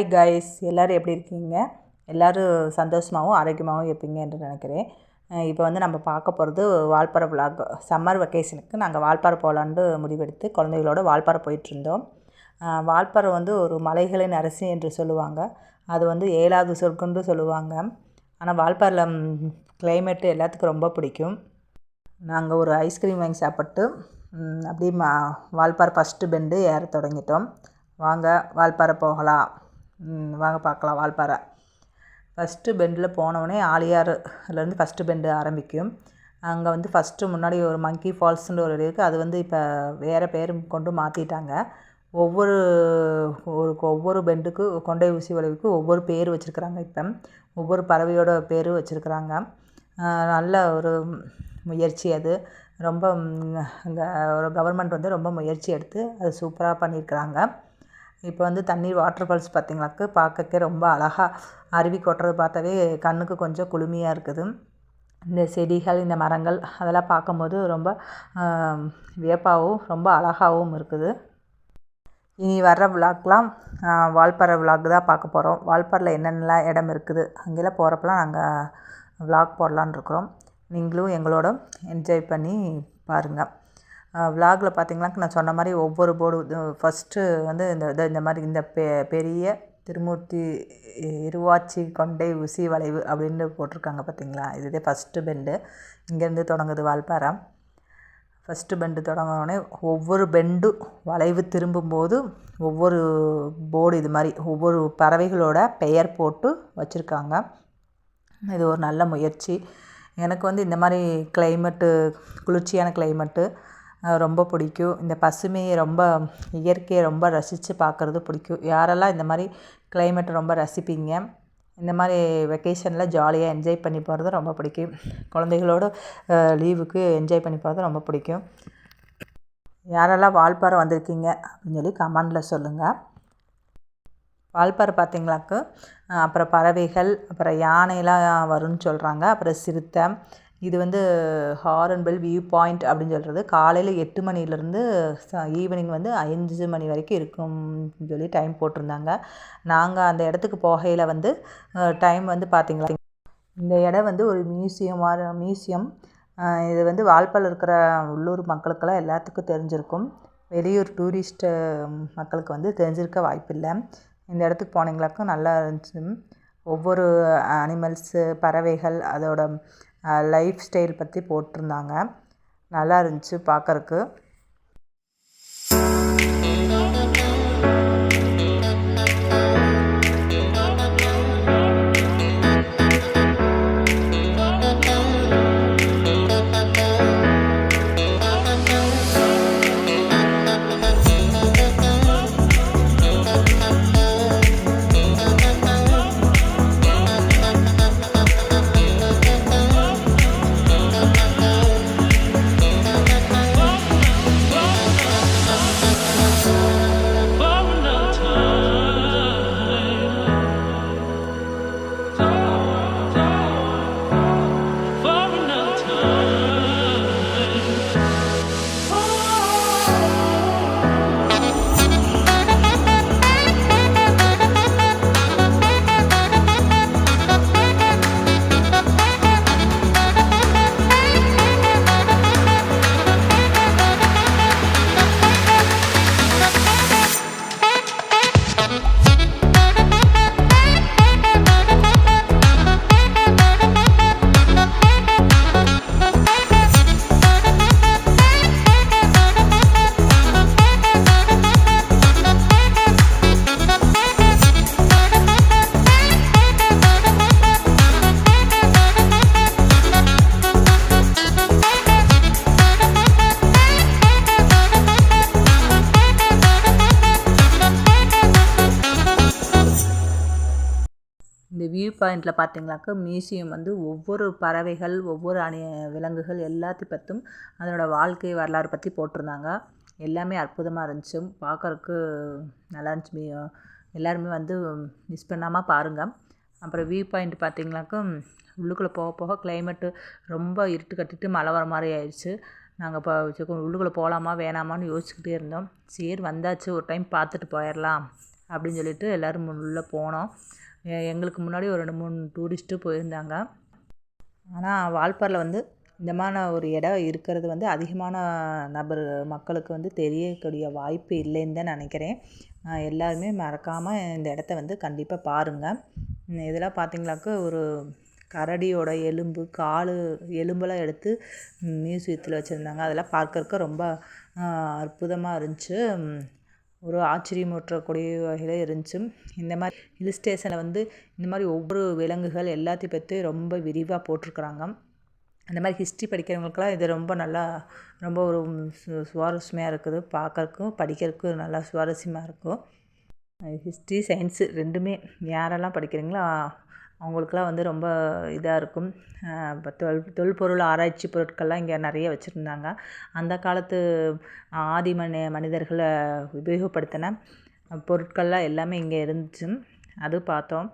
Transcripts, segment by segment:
Hi guys எல்லோரும் எப்படி இருக்கீங்க? எல்லோரும் சந்தோஷமாகவும் ஆரோக்கியமாகவும் இருப்பீங்க என்று நினைக்கிறேன். இப்போ வந்து நம்ம பார்க்க போகிறது வால்பாறை விளாக் சம்மர் வெக்கேஷனுக்கு நாங்கள் வால்பாறை போகலான்ட்டு முடிவெடுத்து குழந்தைகளோட வால்பாறை போயிட்டுருந்தோம் வால்பாறை வந்து ஒரு மலைகளின் அரசி என்று சொல்லுவாங்க. அது வந்து ஏழாவது சொர்க்கம்னு சொல்லுவாங்க. ஆனால் வால்பாறையில் கிளைமேட்டு எல்லாத்துக்கும் ரொம்ப பிடிக்கும். நாங்கள் ஒரு ஐஸ்கிரீம் வாங்கி சாப்பிட்டு அப்படியே மா வால்பாறை ஃபஸ்ட்டு பெண்டு ஏற தொடங்கிட்டோம். வாங்க வால்பாறை போகலாம். வாங்க பார்க்கலாம் வால்பாறை. ஃபஸ்ட்டு பெண்டில் போனவுடனே ஆலியாறுலேருந்து ஃபஸ்ட்டு பெண்டு ஆரம்பிக்கும். அங்கே வந்து ஃபஸ்ட்டு முன்னாடி ஒரு மங்கி ஃபால்ஸ்ன்ற ஒரு இருக்குது அது வந்து இப்போ வேறு பேர் கொண்டு மாற்றிட்டாங்க ஒவ்வொரு ஒரு ஒவ்வொரு பெண்டுக்கு கொண்டை ஊசி வளைவுக்கு ஒவ்வொரு பேர் வச்சுருக்குறாங்க இப்போ. ஒவ்வொரு பறவையோட பேர் வச்சுருக்குறாங்க. நல்ல ஒரு முயற்சி அது. ரொம்ப ஒரு கவர்மெண்ட் வந்து ரொம்ப முயற்சி எடுத்து அது சூப்பராக பண்ணியிருக்கிறாங்க இப்போ வந்து தண்ணீர் வாட்டர் ஃபால்ஸ் பார்த்திங்களாக்கு பார்க்கறக்கே ரொம்ப அழகாக அருவி கொட்டுறது பார்த்தாவே கண்ணுக்கு கொஞ்சம் குளுமையாக இருக்குது. இந்த செடிகள் இந்த மரங்கள் அதெல்லாம் பார்க்கும்போது ரொம்ப வியப்பாகவும் ரொம்ப அழகாகவும் இருக்குது. இனி வர்ற விளாக்லாம் வால்பாறை விளாக் தான் பார்க்க போகிறோம் வால்பாறையில் என்னென்னலாம் இடம் இருக்குது? அங்கெல்லாம் போகிறப்பலாம் நாங்கள் விளாக் போடலான் இருக்கிறோம். நீங்களும் எங்களோட என்ஜாய் பண்ணி பாருங்கள் விலாகில் பார்த்தீங்கன்னாக்க நான் சொன்ன மாதிரி ஒவ்வொரு போர்டு ஃபஸ்ட்டு வந்து இந்த இந்த மாதிரி இந்த பெ பெரிய திருமூர்த்தி இருவாச்சி கொண்டை உசி வளைவு அப்படின்னு போட்டிருக்காங்க பார்த்தீங்களா இதுதே ஃபஸ்ட்டு பெண்டு இங்கேருந்து தொடங்குது வால்பாறை. ஃபஸ்ட்டு பெண்டு தொடங்கினோடனே ஒவ்வொரு பெண்டு வளைவு திரும்பும்போது ஒவ்வொரு போர்டு இது மாதிரி ஒவ்வொரு பறவைகளோட பெயர் போட்டு வச்சுருக்காங்க. இது ஒரு நல்ல முயற்சி. எனக்கு வந்து இந்த மாதிரி கிளைமேட்டு குளிர்ச்சியான கிளைமேட்டு ரொம்ப பிடிக்கும். இந்த பசுமையை ரொம்ப இயற்கையை ரொம்ப ரசித்து பார்க்குறது பிடிக்கும். யாரெல்லாம் இந்த மாதிரி கிளைமேட்டை ரொம்ப ரசிப்பீங்க இந்த மாதிரி வெக்கேஷனில் ஜாலியாக என்ஜாய் பண்ணி போகிறது ரொம்ப பிடிக்கும். குழந்தைகளோடு லீவுக்கு என்ஜாய் பண்ணி போகிறது ரொம்ப பிடிக்கும். யாரெல்லாம் வால்பாறை வந்திருக்கீங்க அப்படின்னு சொல்லி கமெண்டில் சொல்லுங்கள் வால்பாறை பார்த்தீங்களாக்கு? அப்புறம் பறவைகள் அப்புறம் யானைலாம் வரும்னு சொல்கிறாங்க அப்புறம் சிறுத்தை இது வந்து ஹாரன்பில் வியூ பாயிண்ட் அப்படின்னு சொல்கிறது காலையில் எட்டு மணிலேருந்து ஈவினிங் வந்து அஞ்சு மணி வரைக்கும் இருக்கும்னு சொல்லி டைம் போட்டிருந்தாங்க. நாங்கள் அந்த இடத்துக்கு போகையில் வந்து டைம் வந்து பார்த்திங்களா இந்த இடம் வந்து ஒரு மியூசியம் மியூசியம். இது வந்து வால்பால் இருக்கிற உள்ளூர் மக்களுக்கெல்லாம் எல்லாத்துக்கும் தெரிஞ்சிருக்கும். வெளியூர் டூரிஸ்ட்டு மக்களுக்கு வந்து தெரிஞ்சிருக்க வாய்ப்பில்லை. இந்த இடத்துக்கு போனீங்களாக்கும் நல்லா இருந்துச்சு. ஒவ்வொரு அனிமல்ஸு பறவைகள் அதோட லைஃப் ஸ்டைல் பற்றி போட்டிருந்தாங்க. நல்லா இருந்துச்சு பார்க்கறக்கு பாயிண்டில் பார்த்தீங்களாக்க மியூசியம் வந்து ஒவ்வொரு பறவைகள் ஒவ்வொரு அணி விலங்குகள் எல்லாத்தையும் பற்றும் அதனோட வாழ்க்கை வரலாறு பற்றி போட்டிருந்தாங்க. எல்லாமே அற்புதமாக இருந்துச்சு. பார்க்குறக்கு நல்லா இருந்துச்சு. எல்லாருமே வந்து மிஸ் பண்ணாமல் பாருங்கள் அப்புறம் வியூ பாயிண்ட் பார்த்தீங்கன்னாக்கா உள்ளுக்குள்ளே போக போக கிளைமேட்டு ரொம்ப இருட்டு கட்டிட்டு மழை வர மாதிரி ஆயிடுச்சு. நாங்கள் இப்போ உள்ளுக்குள்ளே போகலாமா வேணாமான்னு யோசிச்சுக்கிட்டே இருந்தோம். சரி வந்தாச்சு. ஒரு டைம் பார்த்துட்டு போயிடலாம் அப்படின்னு சொல்லிட்டு எல்லோரும் உள்ளே போனோம். எங்களுக்கு முன்னாடி ஒரு ரெண்டு மூணு டூரிஸ்ட்டு போயிருந்தாங்க. ஆனால் வால்பாறையில் வந்து இந்தமான ஒரு இடம் இருக்கிறது வந்து அதிகமான நபர் மக்களுக்கு வந்து தெரியக்கூடிய வாய்ப்பு இல்லைன்னு தான் நினைக்கிறேன். எல்லாருமே மறக்காமல் இந்த இடத்த வந்து கண்டிப்பாக பாருங்கள் இதெல்லாம் பார்த்தீங்களாக்க ஒரு கரடியோட எலும்பு கால் எலும்பெல்லாம் எடுத்து மியூசியத்தில் வச்சுருந்தாங்க. அதெல்லாம் பார்க்கறக்கு ரொம்ப அற்புதமாக இருந்துச்சு. ஒரு ஆச்சரியமூட்டக்கூடிய வகையில் இருந்துச்சு. இந்த மாதிரி ஹில் ஸ்டேஷனில் வந்து இந்த மாதிரி ஒவ்வொரு விலங்குகள் எல்லாத்தையும் பற்றி ரொம்ப விரிவாக போட்டிருக்குறாங்க. அந்த மாதிரி ஹிஸ்ட்ரி படிக்கிறவங்களுக்கெல்லாம் இது ரொம்ப நல்லா ரொம்ப ஒரு சு சுவாரஸ்யமாக இருக்குது. பார்க்கறக்கும் படிக்கிறதுக்கும் நல்லா சுவாரஸ்யமாக இருக்கும். ஹிஸ்ட்ரி சயின்ஸு ரெண்டுமே. யாரெல்லாம் படிக்கிறீங்களோ அவங்களுக்குலாம் வந்து ரொம்ப இதாக இருக்கும். இப்போ தொல் தொல்பொருள் ஆராய்ச்சி பொருட்கள்லாம் இங்கே நிறைய வச்சுருந்தாங்க. அந்த காலத்து ஆதி மனி மனிதர்களை உபயோகப்படுத்தின பொருட்கள்லாம் எல்லாமே இங்கே இருந்துச்சு. அது பார்த்தோம்.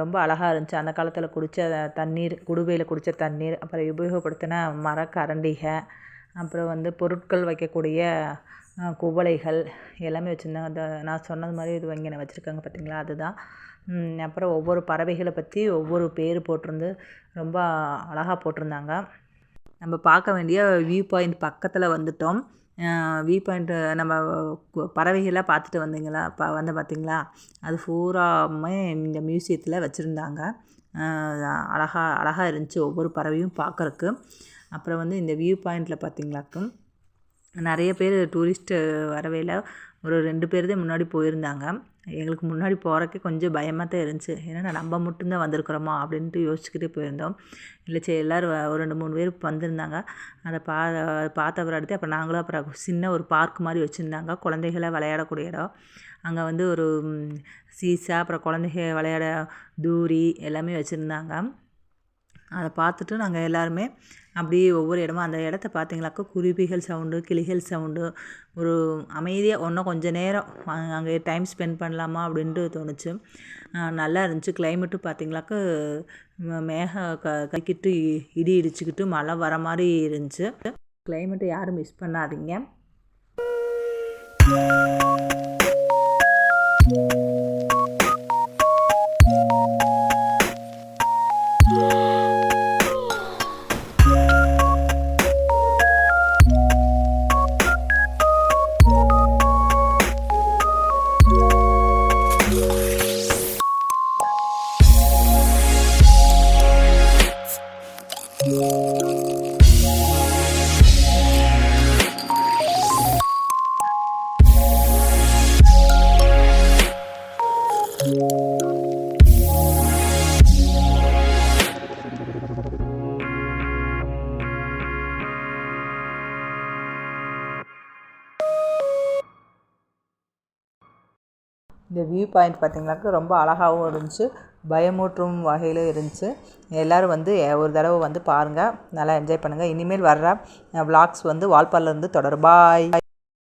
ரொம்ப அழகாக இருந்துச்சு. அந்த காலத்தில் குடித்த தண்ணீர் குடுவையில் குடித்த தண்ணீர் அப்புறம் உபயோகப்படுத்தின மரக்கரண்டிகள் அப்புறம் வந்து பொருட்கள் வைக்கக்கூடிய குவளைகள் எல்லாமே வச்சுருந்தாங்க. அந்த நான் சொன்னது மாதிரி இது இங்கே வச்சுருக்காங்க பார்த்தீங்களா அதுதான். அப்புறம் ஒவ்வொரு பறவைகளை பற்றி ஒவ்வொரு பேர் போட்டிருந்து ரொம்ப அழகாக போட்டிருந்தாங்க. நம்ம பார்க்க வேண்டிய வியூ பாயிண்ட் பக்கத்தில் வந்துட்டோம். வியூ பாயிண்ட்டு நம்ம கு- பார்த்துட்டு வந்தீங்களா? ப வந்து பார்த்தீங்களா? அது பூராமே இந்த மியூசியத்தில் வச்சுருந்தாங்க. அழகாக அழகாக இருந்துச்சு ஒவ்வொரு பறவையும் பார்க்கறக்கு அப்புறம் வந்து இந்த வியூ பாயிண்டில் பார்த்தீங்களாக்கும் நிறைய பேர் டூரிஸ்ட்டு வரவையில் ஒரு ரெண்டு பேர் தான் முன்னாடி போயிருந்தாங்க. எங்களுக்கு முன்னாடி போகிறக்கே கொஞ்சம் பயமாக தான் இருந்துச்சு. ஏன்னா நம்ம மட்டும்தான் வந்திருக்கிறோமா? அப்படின்ட்டு யோசிச்சுக்கிட்டே போயிருந்தோம். இல்லை சரி எல்லோரும் ஒரு ரெண்டு மூணு பேர் வந்திருந்தாங்க. அதை பா பார்த்த அடுத்து அப்புறம் நாங்களும் அப்புறம் சின்ன ஒரு பார்க் மாதிரி வச்சுருந்தாங்க. குழந்தைகளை விளையாடக்கூடிய இடம். அங்கே வந்து ஒரு சீசா அப்புறம் குழந்தைங்க விளையாட தூரி எல்லாமே வச்சுருந்தாங்க. அதை பார்த்துட்டு நாங்கள் எல்லாருமே அப்படியே ஒவ்வொரு இடமா அந்த இடத்த பார்த்தீங்களாக்கா குருவிகள் சவுண்டு கிளிகள் சவுண்டு ஒரு அமைதியாக இன்னும் கொஞ்ச நேரம் அங்கே டைம் ஸ்பெண்ட் பண்ணலாமா அப்படின்ட்டு தோணுச்சு. நல்லா இருந்துச்சு. கிளைமேட்டும் பார்த்திங்களாக்கா மேக க கக்கிட்டு இடி இடிச்சுக்கிட்டு மழை வர மாதிரி இருந்துச்சு. கிளைமேட்டை யாரும் மிஸ் பண்ணாதீங்க. இந்த வியூ பாயிண்ட் பார்த்திங்கனாக்க ரொம்ப அழகாகவும் இருந்துச்சு பயமூட்டும் வகையிலும் இருந்துச்சு. எல்லோரும் வந்து ஒரு தடவை வந்து பாருங்கள் நல்லா என்ஜாய் பண்ணுங்கள் இனிமேல் வர்ற விளாக்ஸ் வந்து வால்பாறையிலேருந்து தொடரும். பாய்